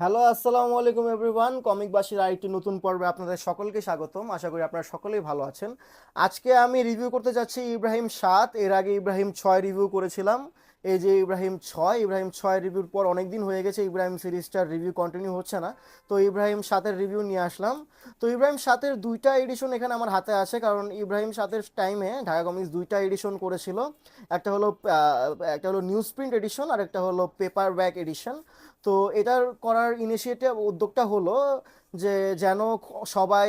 Hello আসসালামু আলাইকুম everyone কমিকবাসীর আরেকটি নতুন পর্বে আপনাদের সকলকে স্বাগতম। আশা করি আপনারা সকলেই ভালো আছেন। আজকে আমি রিভিউ করতে যাচ্ছি ইব্রাহিম সাত। এর আগে ইব্রাহিম ছয় রিভিউ করেছিলাম। এই যে ইব্রাহিম ছয় ইব্রাহিম ছয় রিভিউর পর অনেক দিন হয়ে গেছে, ইব্রাহিম সিরিজটার রিভিউ কন্টিনিউ হচ্ছে না। তো ইব্রাহিম সাতের রিভিউ নিয়ে আসলাম। তো ইব্রাহিম সাতের দুইটা এডিশন এখানে আমার হাতে আছে, কারণ ইব্রাহিম সাতের টাইমে ঢাকা কমিক্স দুইটা এডিশন করেছিল। একটা হলো একটা হলো নিউজ প্রিন্ট এডিশন আর একটা হলো পেপার ব্যাক এডিশন তো এটার করার ইনিশিয়েটিভ উদ্যোগটা হলো যে যেন সবাই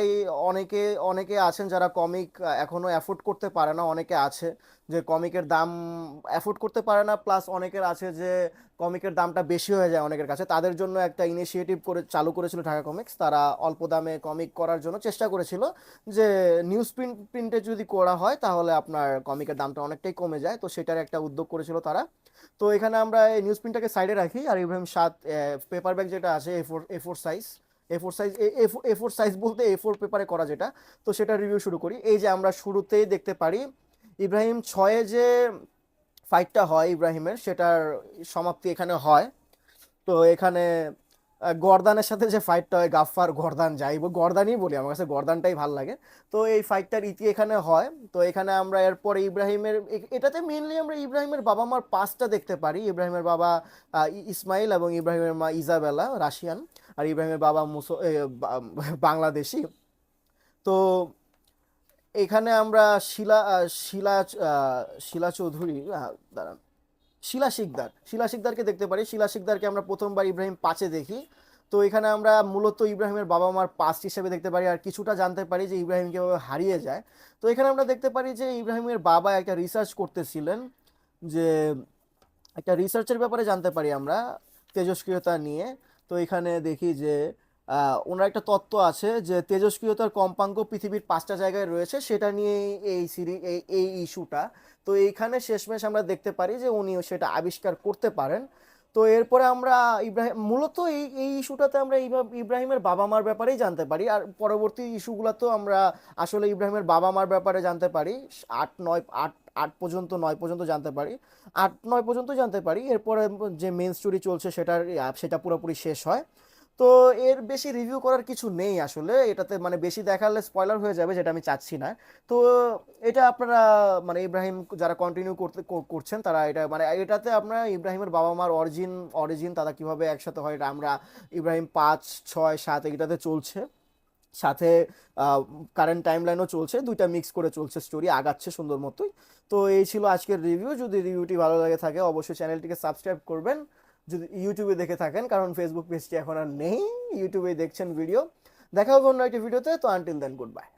অনেকে অনেকে আছেন যারা কমিক এখনও অ্যাফোর্ড করতে পারে না, অনেকে আছে যে কমিকের দাম অ্যাফোর্ড করতে পারে না প্লাস অনেকের আছে যে কমিকের দামটা বেশি হয়ে যায় অনেকের কাছে। তাদের জন্য একটা ইনিশিয়েটিভ করে, চালু করেছিল ঢাকা কমিক্স তারা অল্প দামে কমিক করার জন্য চেষ্টা করেছিল যে নিউজ প্রিন্ট প্রিন্টে যদি করা হয়, তাহলে আপনার কমিকের দামটা অনেকটাই কমে যায়। তো সেটার একটা উদ্যোগ করেছিল তারা। তো এখানে আমরা এই নিউজ প্রিন্টটাকে সাইডে রাখি। আর ইব্রাহিম সাত পেপার ব্যাগ যেটা আছে A four A four size A four size A four size বলতে এ ফোর পেপারে করা যেটা, তো সেটা রিভিউ শুরু করি। এই যে আমরা শুরুতেই দেখতে পারি, ইব্রাহিম ছয়ে যে ফাইটটা হয় ইব্রাহিমের, সেটার সমাপ্তি এখানে হয়। তো এখানে গর্দানের সাথে যে ফাইটটা হয়, গাফফার গর্দান যাই গর্দানই বলি, আমার কাছে গর্দানটাই ভালো লাগে। তো এই ফাইটটার ইতি এখানে হয়। তো এখানে আমরা এরপরে ইব্রাহিমের এটাতে মেনলি আমরা ইব্রাহিমের বাবা মার পাঁচটা দেখতে পারি। ইব্রাহিমের বাবা ইসমাইল এবং ইব্রাহিমের মা ইজাবেলা, রাশিয়ান। আর ইব্রাহিমের বাবা মুসো বাংলাদেশি। তো এখানে আমরা শিলা শিলা শিলা চৌধুরী দাঁড়ান। শিলা শিকদার, শিলা শিকদারকে দেখতে পারি। শিলা শিকদারকে আমরা প্রথমবার ইব্রাহিম পাঁচে দেখি। তো এখানে আমরা মূলত ইব্রাহিমের বাবা মার পাস্ট হিসেবে দেখতে পারি। আর কিছুটা জানতে পারি যে ইব্রাহিম কীভাবে হারিয়ে যায়। তো এখানে আমরা দেখতে পারি যে ইব্রাহিমের বাবা একটা রিসার্চ করতেছিলেন যে, একটা রিসার্চের ব্যাপারে জানতে পারি আমরা, তেজস্ক্রিয়তা নিয়ে। তো এখানে দেখি যে ওনার একটা তত্ত্ব আছে যে, তেজস্ক্রিয়তার কম্পাঙ্ক পৃথিবীর পাঁচটা জায়গায় রয়েছে, সেটা নিয়ে এই সিরি, এই এই ইস্যুটা। তো এইখানে শেষমেশ আমরা দেখতে পারি যে, উনিও সেটা আবিষ্কার করতে পারেন। তো এরপরে আমরা ইব্রাহিম মূলত এই এই ইস্যুটাতে আমরা ইবা- ইব্রাহিমের বাবা মার ব্যাপারেই জানতে পারি। আর পরবর্তী ইস্যুগুলোতেও আমরা আসলে ইব্রাহিমের বাবা মার ব্যাপারে জানতে পারি। আট, নয়, আট আট পর্যন্ত, নয় পর্যন্ত জানতে পারি। আট, নয় পর্যন্ত জানতে পারি। এরপরে যে মেন স্টোরি চলছে সেটার, সেটা পুরোপুরি শেষ হয়। তো এর বেশি রিভিউ করার কিছু নেই আসলে। এটাতে মানে বেশি দেখালে স্পয়লার হয়ে যাবে, যেটা আমি চাচ্ছি না। তো এটা আপনারা মানে ইব্রাহিম যারা কন্টিনিউ করতে করছেন, তারা এটা মানে এটাতে আপনারা ইব্রাহিমের বাবা মার অরিজিন অরিজিন তারা কীভাবে একসাথে হয়, এটা আমরা ইব্রাহিম পাঁচ, ছয়, সাত এটাতে চলছে। সাথে কারেন্ট টাইম লাইনও চলছে, দুইটা মিক্স করে চলছে স্টোরি আগাচ্ছে সুন্দর মতোই। তো এই ছিল আজকের রিভিউ যদি রিভিউটি ভালো লাগে থাকে, অবশ্যই চ্যানেলটিকে সাবস্ক্রাইব করবেন। যদি ইউটিউবে দেখে থাকেন, কারণ ফেসবুক পেজটি এখন আর নেই ইউটিউবে দেখছেন ভিডিও দেখা হবে অন্য একটি ভিডিওতে তো আনটিল দেন গুড বাই